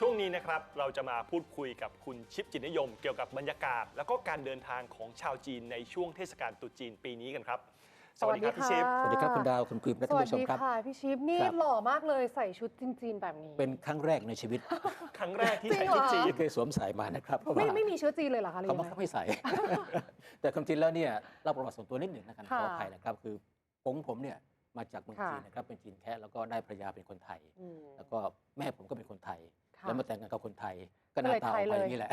ช่วงนี้นะครับเราจะมาพูดคุยกับคุณชิปจิตนิยม เกี่ยวกับบรรยากาศ แล้วก็การเดินทางของชาวจีนในช่วงเทศกาลตรุษจีนปีนี้กันครับ สวัสดีครับพี่ชิปะสวัสดีครับคุณดาวคุณกรีมและสท่านวัสผู้ชมดีครับ ค่ะพี่ชิปนี่ครับ หล่อมากเลยใส่ชุดจีนๆแบบนี้ เป็นครั้งแรกในชีวิต ครั้งแรกที่จริใส่งเหรชุอดจีน ที่เคยสวมใส่มานะครับเพราะไม่ว่าไม่มีเชื้อจีนเลยเหรอคะหรือเขายังบังไงคับให้ใส่ แต่ความจริงแล้วเนี่ยเล่าประวัติส่วนตัวนิดหนึ่งนะครับขค่ะออภัยนะครับ คือผมผมเนี่ยมาจากเมืองค่ะ จีนนะครับเป็นจีนแค่แล้วก็ได้ภรรยาเป็นคนไทย อืม แล้วก็แม่ผมก็เป็นคนไทยค่ะ แล้วมาแต่งงานกับคนไทยก็หน้าตาออกมาอย่างนี้แหละ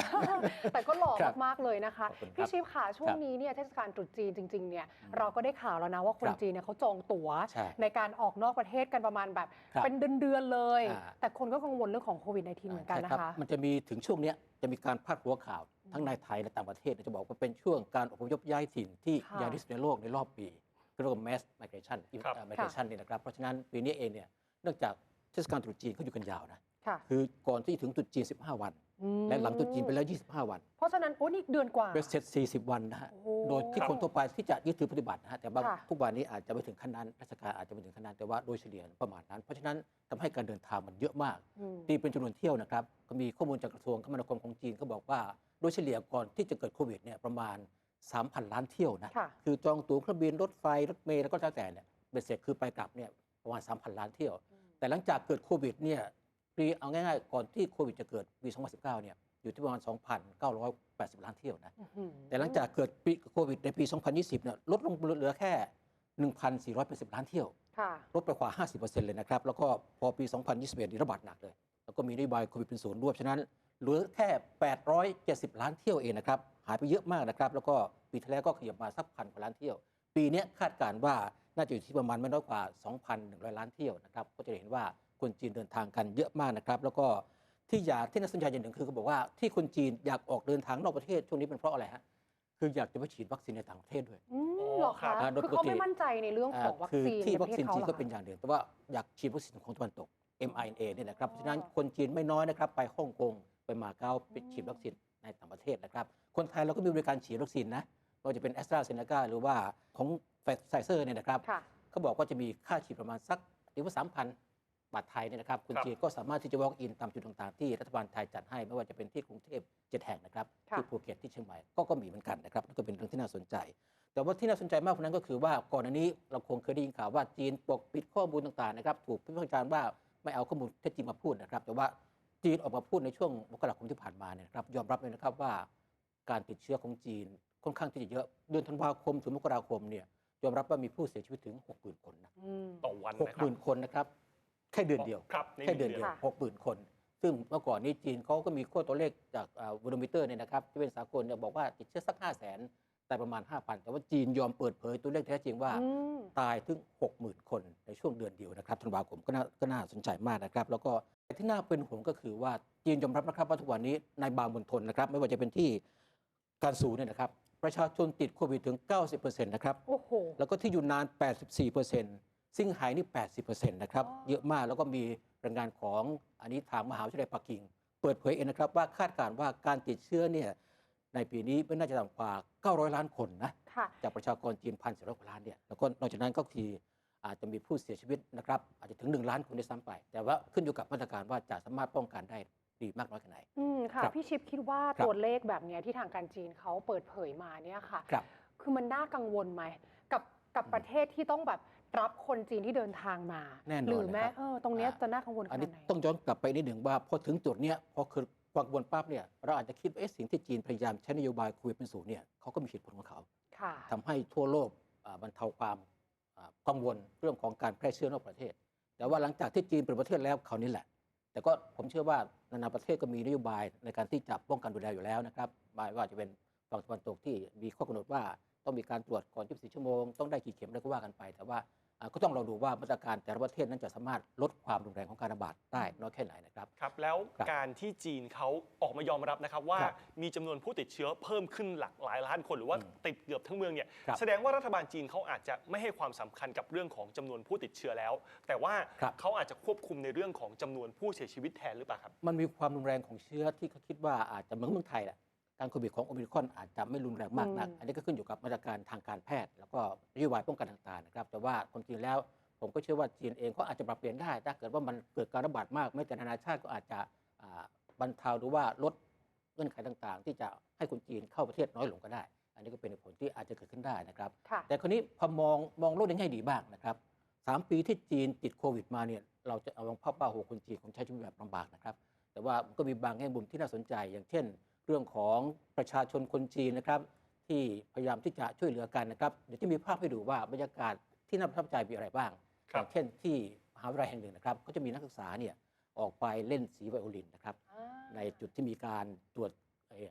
แต่ก็หล่อครับมาก ๆ เลยนะคะขอบคุณครับพี่ชิปค่ะ ช่วคงรับนี้เนี่ยเทศกาลตรุษจีนจริง ๆ เนี่ยอืมเราก็ได้ข่าวแล้วนะว่าคนครับจีนเนี่ยเขาจองตั๋วใช่ในการออกนอกประเทศกันประมาณแบบครับเป็นเดือน ๆ เลยอ่าแต่คนก็กังวลเรื่องของโควิด -19 เหมือนกันใช่นะรับคะ มันจะมีถึงช่วงเนี้ยจะมีการพาดหัวข่าวทั้งในไทยและต่างประเทศจะบอกว่าเป็นช่วงการอพยพย้ายถิ่นที่ค่ะใหญ่ที่สุดในโลกในรอบปีเรียกว่า mass migration ครับเอ่อ migration นี่นะครับเพราะฉะนั้นปีนี้เองเนี่ยเนื่องจากเทศกาลตรุษจีนเขาอยู่กันยาวนะ ค่ะคือก่อนที่ถึงตรุษจีน 15 วันอืมและหลังตรุษจีนไปแล้ว 25 วัน เพราะฉะนั้นโอ้นี่เดือนกว่าเป็นเสร็จ 40 วันนะฮะโอ้โดยที่ครับคนทั่วไปที่จะยึดถือปฏิบัตินะฮะแต่บางค่ะทุกวันนี้อาจจะไม่ถึงขั้นนั้นราชการอาจจะไม่ถึงขั้นนั้นแต่ว่าโดยเฉลี่ยประมาณนั้น เพราะฉะนั้นทำให้การเดินทางมันเยอะมากอืมตีเป็นจำนวนเที่ยวนะครับก็มีข้อมูลจากกระทรวงคมนาคมของจีนก็บอกว่าโดยเฉลี่ยก่อนที่จะเกิดโควิดเนี่ยประมาณ 3,000 ล้านเที่ยวนะค่ะคือจองตั๋วเครื่องบินรถไฟรถเมล์แล้วก็แล้วแต่เนี่ยเบ็ดเสร็จคือไปกลับเนี่ยประมาณ 3,000 ล้านเที่ยว แต่หลังจากเกิดโควิดเนี่ย ปีเอาง่ายๆ ก่อนที่โควิดจะเกิดปี 2019 เนี่ยอยู่ที่ประมาณ 2,980 ล้านเที่ยวนะอื้อหือแต่หลังจากเกิดปีโควิดในปี 2020 เนี่ยลดลงเหลือแค่ 1,480 ล้านเที่ยวค่ะลดไปกว่า 50%เลยนะครับ แล้วก็พอปี 2021 นี่ระบาดหนักเลย แล้วก็มีนโยบายโควิดเป็นศูนย์รวมฉะนั้นเหลือแค่ 870 ล้านเที่ยวเองนะครับ หายไปเยอะมากนะครับ แล้วก็ปีที่แล้วก็ขยับมาสักพันกว่าล้านเที่ยว ปีเนี้ยคาดการณ์ว่าน่าจะอยู่ที่ประมาณไม่น้อยกว่า 2,100 ล้านเที่ยวนะครับ ก็จะเห็นว่า คนจีนเดินทางกันเยอะมากนะครับ แล้วก็ที่อยากที่น่าสนใจอย่างหนึ่งคือเขาบอกว่าที่คนจีนอยากออกเดินทางนอกประเทศช่วงนี้เป็นเพราะอะไรฮะคืออยากจะไปฉีดวัคซีนในต่างประเทศด้วยอืมอ๋อเหรอครัคะบอ่าโดยคือเขาปกติไม่มั่นใจในเรื่องของวัคซีนคือที่ในปวัระคเทศซีนเขาจีนเหรก็อเป็นคะอย่างหนึ่งแต่ว่าอยากฉีดวัคซีนของตะวันตก mRNA เนี่ยนะครับเพราะฉะนั้นคนจีนไม่น้อยนะครับ ไปฮ่องกงไปมาเก๊าไปฉีดวัคซีนในต่างประเทศนะครับ คนไทยเราก็มีบริการฉีดวัคซีนนะไม่ว่าจะเป็นแอสตราเซเนกาหรือว่าของไฟเซอร์เนี่ยนะครับค่ะเขาบอกว่าจะมีค่าฉีดประมาณสักหรือว่าสามพัน บาทไทยเนี่ยนะครับคนครับจีนก็สามารถที่จะ walk in ตามจุดต่างๆ ที่รัฐบาลไทยจัดให้ไม่ว่าจะเป็นที่กรุงเทพเจ็ดแห่งนะครับค่ะที่ภูเก็ตที่เชียงใหม่ก็ก็มีเหมือนกันนะครับนั่นก็เป็นเรื่องที่น่าสนใจ แต่ว่าที่น่าสนใจมากกว่านั้นก็คือว่าก่อนอันนี้เราคงเคยได้ยินข่าวว่าจีนปกปิดข้อมูลต่างๆนะครับถูกพิพากษาจารย์ว่าไม่เอาข้อมูลเท็จจริงมาพูดนะครับ แต่ว่าจีนออกมาพูดในช่วงมกราคมที่ผ่านมาเนี่ยนะครับยอมรับเลยนะครับว่าการติดเชื้อของจีนค่อนข้างที่จะเยอะเดือนธันวาคมถึงมกราคมเนี่ยยอมรับว่ามีผู้เสียชีวิตถึง 60,000 คนนะอืมต่อวันหกนะคหรับมื่นคนนะครับ แค่เดือนเดียว ครับในแค่เดือนเดียวค่ะหกหมื่นคน ซึ่งเมื่อก่อนนี้จีนเขาก็มีขั้วตัวเลขจากวูโดมิเตอร์เนี่ยนะครับที่เป็นสากลเนี่ยบอกว่าติดเชื้อสัก5 0 0 0 0 0แต่ประมาณ 5,000 แต่ว่าจีนยอมเปิดเผยตัวเลขที่แท้จริงว่า อืม ตายถึง 60,000 คนในช่วงเดือนเดียวนะครับธันวาคมก็น่าก็น่าสนใจมากนะครับ แล้วก็แต่ที่น่าเป็นห่วงก็คือว่าจีนยอมรับนะครับว่าทุกวันนี้ในบางมณฑลนะครับ ไม่ว่าจะเป็นที่การสูเนี่ยนะครับ ประชาชนติดโควิดถึง 90%นะครับ โอ้โห แล้วก็ที่อยู่นาน 84% ซิ่งไฮ้นี่ 80%นะครับอ๋อเยอะมากแล้วก็มีรายงานของอันนี้ทางมหาวิทยาลัยปักกิ่ง เปิดเผยเองนะครับว่าคาดการณ์ว่าการติดเชื้อเนี่ยในปีนี้ไม่น่าจะต่ำกว่า 900 ล้านคนนะค่ะจากประชากรจีนพันสี่ร้อยกว่าล้านเนี่ยแล้วก็นอกจากนั้นก็คืออาจจะมีผู้เสียชีวิตนะครับอาจจะถึง 1 ล้านคนได้วยซ้ำไป แต่ว่าขึ้นอยู่กับมาตรการว่าจะสามารถป้องกันได้ดีมากน้อยแค่ไหนอืมค่ะครับพี่ชิปคิดว่าครับตัวเลขแบบเนี้ยที่ทางการจีนเขาเปิดเผยมาเนี่ยค่ะครับคือมันน่ากังวลไหมกับกับอืมประเทศที่ต้องแบบ รับคนจีนที่เดินทางมาแน่นอนหรือแม้นะครับ เออตรงเนี้ยอ่าจะน่ากังวลขอันนานี้ดไหน ต้องย้อนกลับไปนิดหนึ่งว่าพอถึงจุดเนี้ยพอคือความกังวลปั๊บเนี่ยเราอาจจะคิดว่าเอ๊ะสิ่งที่จีนพยายามใช้นโยบายโควิดเป็นศูนย์เนี่ยเขาก็มีเหตุผลของเขาค่ะ ทำให้ทั่วโลกอ่าบรรเทาความอ่ากังวลเรื่องของการแพร่เชื้อนอกประเทศ แต่ว่าหลังจากที่จีนเป็นประเทศแล้วเขาวนี้แหละ แต่ก็ผมเชื่อว่านานาประเทศก็มีนโยบายในการที่จะป้องกันดูแลอยู่แล้วนะครับไม่ว่าจะเป็นฝั่งตะวันตกที่มีข้อกำหนดว่าต้องมีการตรวจก่อน 24 ชั่วโมง ต้องได้กี่เข็มอะไรก็ว่ากันไป แต่ว่าอ่า ก็ต้องเราดูว่ามาตรการแต่ละประเทศนั้นจะสามารถลดความรุนแรงของการระบาดได้น้อยแค่ไหนนะครับครับแล้วครับการที่จีนเขาออกมายอมรับนะครับว่าครับมีจำนวนผู้ติดเชื้อเพิ่มขึ้นหลักหลายล้านคนหรือว่าอืมติดเกือบทั้งเมืองเนี่ยครับแสดงว่ารัฐบาลจีนเขาอาจจะไม่ให้ความสำคัญกับเรื่องของจำนวนผู้ติดเชื้อแล้ว แต่ว่าครับเขาอาจจะควบคุมในเรื่องของจำนวนผู้เสียชีวิตแทนหรือเปล่าครับมันมีความรุนแรงของเชื้อที่เขาคิดว่าอาจจะเหมือนเมืองไทยแหละ การโควิดของโอมิครอนอาจจะไม่รุนแรงมากนักอืมอันนี้ก็ขึ้นอยู่กับมาตรการทางการแพทย์ แล้วก็นโยบายป้องกันต่างๆนะครับแต่ว่าความจริงแล้วผมก็เชื่อว่าจีนเองก็อาจจะปรับเปลี่ยนได้ ถ้าเกิดว่ามันเกิดการระบาดมาก ไม่แต่นานาชาติก็อาจจะอ่าบรรเทาหรือว่าลดเงื่อนไขต่างๆ ที่จะให้คนจีนเข้าประเทศน้อยลงก็ได้ อันนี้ก็เป็นเหตุผลที่อาจจะเกิดขึ้นได้นะครับค่ะแต่คนนี้พอมองมองโลกในแง่ดีบ้างนะครับสามปีที่จีนติดโควิดมาเนี่ยเราจะเอาลองภาพว่าโหคนจีนคงใช้ชีวิตแบบลำบากนะครับ แต่ว่ามันก็มีบางแง่มุมที่น่าสนใจอย่างเช่น เรื่องของประชาชนคนจีนนะครับ ที่พยายามที่จะช่วยเหลือกันนะครับ เดี๋ยวจะมีภาพให้ดูว่าบรรยากาศที่น่าประทับใจมีอะไรบ้างครัอบย่างเช่นที่มหาวิทยาลัยแห่งหนึ่งนะครับ ก็จะมีนักศึกษาเนี่ยออกไปเล่นสีไวโอลินนะครับอ่าในจุดที่มีการตรวจ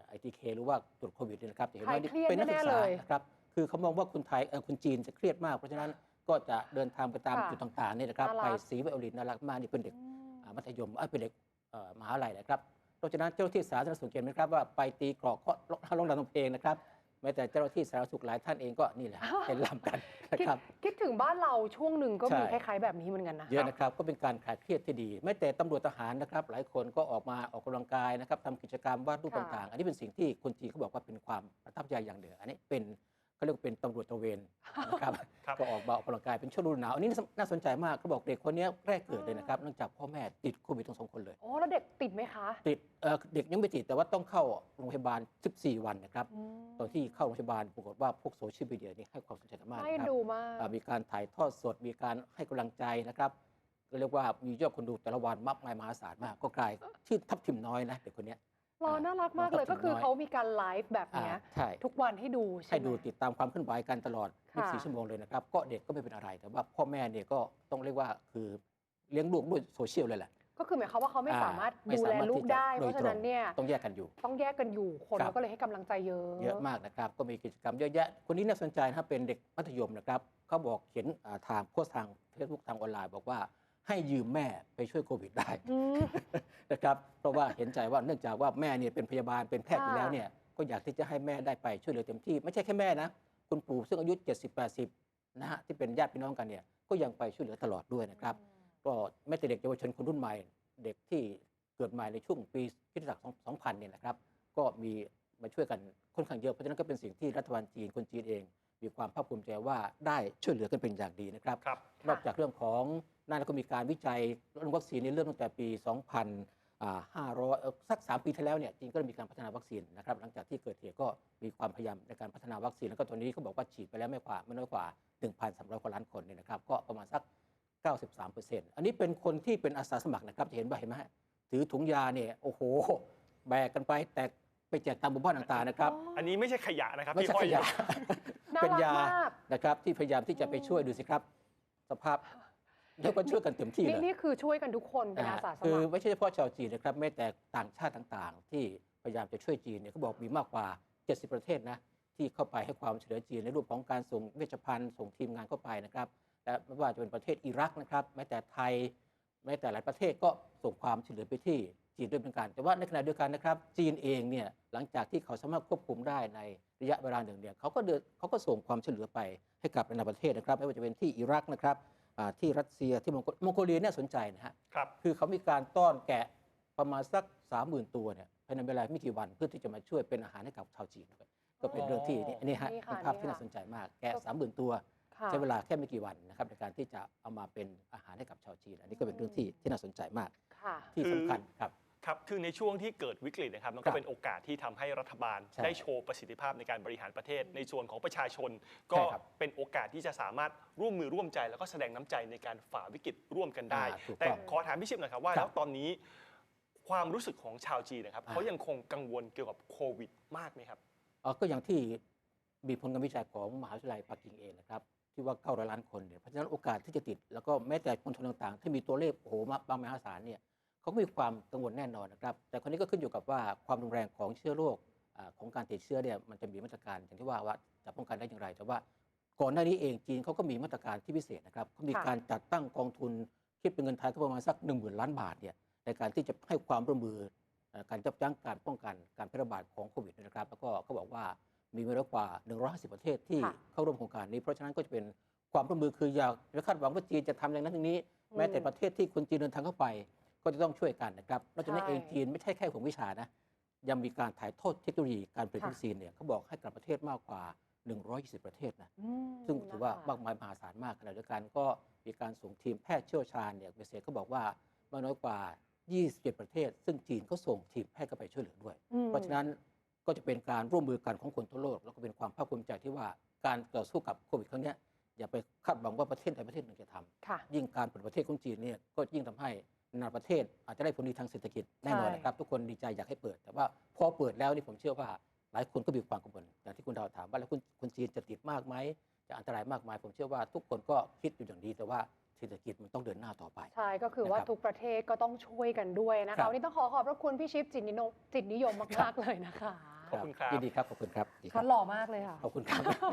ไอทีเคหรือว่าตรวจโควิดเนี่ยนะครับจะเห็นว่าใครเครียดเป็นนักศึกแน่ๆษาเลยนะครับคือเขามองว่าคนไทยเอ่อคนจีนจะเครียดมาก เพราะฉะนั้นก็จะเดินทางไปตามค่ะจุดต่างๆเนี่ยนะครับน่ารัไปกสีไวโอลินน่ารักมากนี่เป็นเด็กอืมอ่ามัธยมเอ้ยเป็นเด็กเอ่อมหาลัยนะครับ นอกจากนั้นเจ้าหน้าที่สาธารณสุขเห็นไหมครับว่าไปตีกรอกก็ร้องรำทำเพลงนะครับแม้แต่เจ้าหน้าที่สาธารณสุขหลายท่านเองก็นี่แหละเป็นลำกันนะคิดครับคิดถึงบ้านเราช่วงหนึ่งก็มีใช่คล้ายๆแบบนี้เหมือนกันนะเยอะนะครับก็เป็นการคลายเครียดที่ดี ไม่แต่ตำรวจทหารนะครับ หลายคนก็ออกมาออกกำลังกายนะครับทำกิจกรรมวาดรูปค่ะต่างๆ อันนี้เป็นสิ่งที่คนจีนเขาบอกว่าเป็นความประทับใจอย่างหนึ่งอันนี้เป็น เขาเรียกว่าเป็นตำรวจตระเวนนะครับครับ ก็ออกมาออกกำลังกายเป็นช่วงฤดูหนาวอันนี้น่าสนใจมากเขาบอกเด็กคนนี้แรกเกิดเลยนะครับเนื่องจากพ่อแม่ติดโควิดทั้งสองคนเลย โอ้แล้วเด็กติดไหมคะติดเอ่อเด็กยังไม่ติดแต่ว่าต้องเข้าโรงพยาบาล 14 วันนะครับ อืมตอนที่เข้าโรงพยาบาลปรากฏว่าพวกโซเชียลมีเดียนี่ให้ความสนใจกันมากให้นะครับ ดูมาก อ่ามีการถ่ายทอดสด มีการให้กำลังใจนะครับก็เรียกว่ามียอดคนดูแต่ละวันมากมายมหาศาลมาก ก็กลายชื่อทับทิมน้อยนะเด็กคนเนี้ย รอน่ารักมากน้องเลยทับทิมก็คือน้อยเขามีการไลฟ์แบบอ่าเนี้ยใช่ทุกวันให้ดูใช่ให้ไหมดูติดตามความเคลื่อนไหวกันตลอดค่ะ24 ชั่วโมงเลยนะครับ ก็เด็กก็ไม่เป็นอะไรแต่ว่าพ่อแม่เนี่ยก็ต้องเรียกว่าคือเลี้ยงลูกด้วยโซเชียลเลยแหละก็คือหมายความว่าเขาไม่อ่าสามารถไม่ดูสาแลมารถลูที่กจะได้โดเพยราะฉะนั้นตรงเนี่ยต้องแยกกันอยู่ ต้องแยกกันอยู่คนครับก็เลยให้กำลังใจเยอะ เยอะมากนะครับ ก็มีกิจกรรมเยอะแยะ คนนี้น่าสนใจนะครับเป็นเด็กมัธยมนะครับเขาบอกเขียนอ่าทางโพสต์ทางเฟซบุ๊กทางออนไลน์บอกว่า ให้ยืมแม่ไปช่วยโควิดได้อืมนะครับเพราะว่าเห็นใจว่าเนื่องจากว่าแม่เนี่ยเป็นพยาบาลเป็นแพทย์อยู่ค่ะแล้วเนี่ยก็อยากที่จะให้แม่ได้ไปช่วยเหลือเต็มที่ ไม่ใช่แค่แม่นะคุณปู่ซึ่งอายุ 70 80 นะฮะที่เป็นญาติพี่น้องกันเนี่ยก็ยังไปช่วยเหลือตลอดด้วยนะครับ ก็แม้แต่เด็กเยาวชนคนรุ่นใหม่ เด็กที่เกิดใหม่ในช่วงปีคริสตศักราช 2000 เนี่ยนะครับ ก็มีมาช่วยกันค่อนข้างเยอะเพราะฉะนั้นก็เป็นสิ่งที่รัฐบาลจีนคนจีนเอง มีความภาคภูมิใจว่าได้ช่วยเหลือกันเป็นอย่างดีนะครับครับ นอกจากเรื่องของนั่นแล้วก็มีการวิจัยเรื่องวัคซีนในเริ่มตั้งแต่ปี 2,500เอ่อสัก 3 ปีที่แล้วเนี่ยจีนก็ได้มีการพัฒนาวัคซีนนะครับ หลังจากที่เกิดเหตุก็มีความพยายามในการพัฒนาวัคซีน แล้วก็ตอนนี้เขาบอกว่าฉีดไปแล้วไม่กว่าไม่น้อยกว่า 1,300กว่าล้านคนเนี่ยนะครับ ก็ประมาณสัก 93%อันนี้เป็นคนที่เป็นอาสาสมัครนะครับจะเห็นว่าเห็นไหมฮะถือถุงยาเนี่ยโอ้โห แบกกันไปแตก ไปแจกตามหมู่บ้านต่างๆนะครับอันนี้ไม่ใช่ขยะนะครับไม่ที่ใช่ห้อขยอยะ น่าเป็นรักยามาก นะครับ ที่พยายามที่จะไปช่วยดูสิครับ สภาพแล้วก็ช่วยกันเต็มที่นี่เลยนี่คือช่วยกันทุกคนเป็นอาสาสคือมัคร ไม่ใช่เฉพาะชาวจีนนะครับแม้แต่ต่างชาติต่างๆ ที่พยายามจะช่วยจีนเนี่ยเขาบอกมีมากกว่า 70 ประเทศนะที่เข้าไปให้ความช่วยเหลือจีนในรูปของการส่งเวชภัณฑ์ส่งทีมงานเข้าไปนะครับและไม่ว่าจะเป็นประเทศอิรักนะครับแม้แต่ไทยแม้แต่หลายประเทศก็ส่งความช่วยเหลือไปที่ จีนด้วยเหมือนกัน แต่ว่าในขณะเดียวกันนะครับ จีนเองเนี่ยหลังจากที่เขาสามารถควบคุมได้ในระยะเวลาหนึ่งเนี่ยเขาก็เดินเขาก็ส่งความช่วยเหลือไปให้กับนานาประเทศนะครับ ไม่ว่าจะเป็นที่อิรักนะครับอ่าที่รัสเซียที่มองโกมองโกเลียเนี่ยสนใจนะฮะครับคือเขามีการต้อนแกะประมาณสักสามหมื่นตัวเนี่ยภายในเวลาไม่กี่วันเพื่อที่จะมาช่วยเป็นอาหารให้กับชาวจีนด้วยก็เป็นเรื่องที่นี่นี่ฮะนี่ค่ะเป็นภาพนี่ที่ค่ะน่าสนใจมากแกะสามหมื่นตัวค่ะใช้เวลาแค่ไม่กี่วันนะครับในการที่จะเอามาเป็นอาหารให้กับชาวจีน อันนี้ก็เป็นเรื่องที่ที่น่าสนใจมากค่ะที่คือสำคัญครับ ครับ คือในช่วงที่เกิดวิกฤตนะครับ มันครัก็บเป็นโอกาสที่ทำให้รัฐบาลใช่ได้โชว์ประสิทธิภาพในการบริหารประเทศ ในส่วนของประชาชน ก็ใช่ครับเป็นโอกาสที่จะสามารถร่วมมือร่วมใจ แล้วก็แสดงน้ำใจในการฝ่าวิกฤตร่วมกันได้อ่าถูกแต่ต้องขอถามพี่ชิปหน่อยครับว่าครับแล้วตอนนี้ ความรู้สึกของชาวจีนนะครับอ่าเขายังคงกังวลเกี่ยวกับโควิด มากไหมครับเอ่อก็อย่างที่มีผลการวิจัยของมหาวิทยาลัยปักกิ่งเองนะครับที่ว่า900ล้านคนเนี่ยเพราะฉะนั้นโอกาสที่จะติด แล้วก็แม้แต่มณฑลต่างๆ ที่มีตัวเลขโอ้โหมาบางมหาศาลเนี่ย เขาก็มีความกังวลแน่นอนนะครับ แต่คนนี้ก็ขึ้นอยู่กับว่าความรุนแรงของเชื้อโรคอ่าของการติดเชื้อเนี่ยมันจะมีมาตรการอย่างที่ว่าว่าจะป้องกันได้อย่างไร แต่ว่าก่อนหน้านี้เองจีนเขาก็มีมาตรการที่พิเศษนะครับเขามีค่ะการจัดตั้งกองทุนคิดเป็นเงินไทยก็ประมาณสัก1 0,000ล้านบาทเนี่ยในการที่จะให้ความร่วมมือเอ่อการยับยั้งการป้องกันการแพร่ระบาดของโควิดนะครับ แล้วก็เขาบอกว่ามีไม่น้อยกว่า 150 ประเทศที่ค่ะเข้าร่วมโครงการนี้ เพราะฉะนั้นก็จะเป็นความร่วมมือคืออย่าอย่าคาดหวังว่าจีนจะทำอย่างนั้นอย่างนี้ แม้แต่ประเทศที่คนจีนเดินทางเข้าไป ก็จะต้องช่วยกันนะครับนอกจากนั้นใช่เองจีนไม่ใช่แค่ของวิชานะ ยังมีการถ่ายทอดเทคโนโลยีการผลิตค่ะวัคซีนเนี่ยเขาบอกให้กับประเทศมากกว่า 120 ประเทศนะอืมซึ่งถือว่านะคะมากมายมหาศาลมากขณะเดียวกันก็มีการส่งทีมแพทย์เชี่ยวชาญเนี่ยเบสเซก็บอกว่าไม่น้อยกว่า 27 ประเทศ ซึ่งจีนก็ส่งทีมแพทย์เข้าไปช่วยเหลือด้วยอืมเพราะฉะนั้นก็จะเป็นการร่วมมือกันของคนทั่วโลก แล้วก็เป็นความภาคภูมิใจที่ว่าการต่อสู้กับโควิดครั้งเนี้ยอย่าไปคาดหวังว่าประเทศใดประเทศหนึ่งจะทำค่ะยิ่งการเปิดประเทศของจีนเนี่ยก็ยิ่งทำให้ นานาประเทศอาจจะได้ผลดีทางเศรษฐกิจแน่นอนใช่นะครับ ทุกคนดีใจอยากให้เปิด แต่ว่าพอเปิดแล้วนี่ผมเชื่อว่าหลายคนก็มีความกังวลอย่างที่คุณดาวถามว่าแล้วคุณคนจีนจะติดมากไหมจะอันตรายมากไหมผมเชื่อว่าทุกคนก็คิดอยู่อย่างดีแต่ว่าเศรษฐกิจมันต้องเดินหน้าต่อไป ใช่ ก็คือว่านะครับทุกประเทศก็ต้องช่วยกันด้วยนะครัคะบวันนี้ต้องขอขอบพระคุณพี่ชิปจิตนิยมจิตนิยมครัมากบๆเลยนะคะขอบคุณครับยินดีครับขอบคุณครับดีคเขารับหล่อมากเลยค่ะขอบคุณครับ